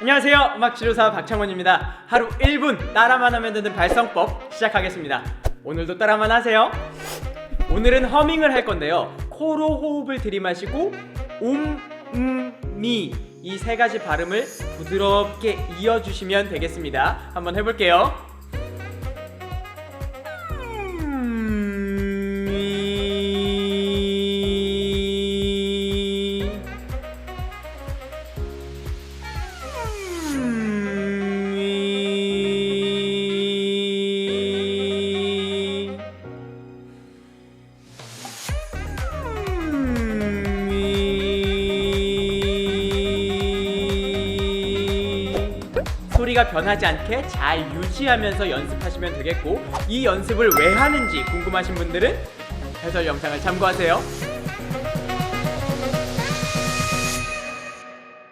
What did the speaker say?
안녕하세요. 음악 치료사 박창원입니다. 하루 1분 따라만 하면 되는 발성법 시작하겠습니다. 오늘도 따라만 하세요. 오늘은 허밍을 할 건데요. 코로 호흡을 들이마시고 옴, 음, 미 이 세 가지 발음을 부드럽게 이어주시면 되겠습니다. 한번 해볼게요. 소리가 변하지 않게 잘 유지하면서 연습하시면 되겠고 이 연습을 왜 하는지 궁금하신 분들은 해설 영상을 참고하세요.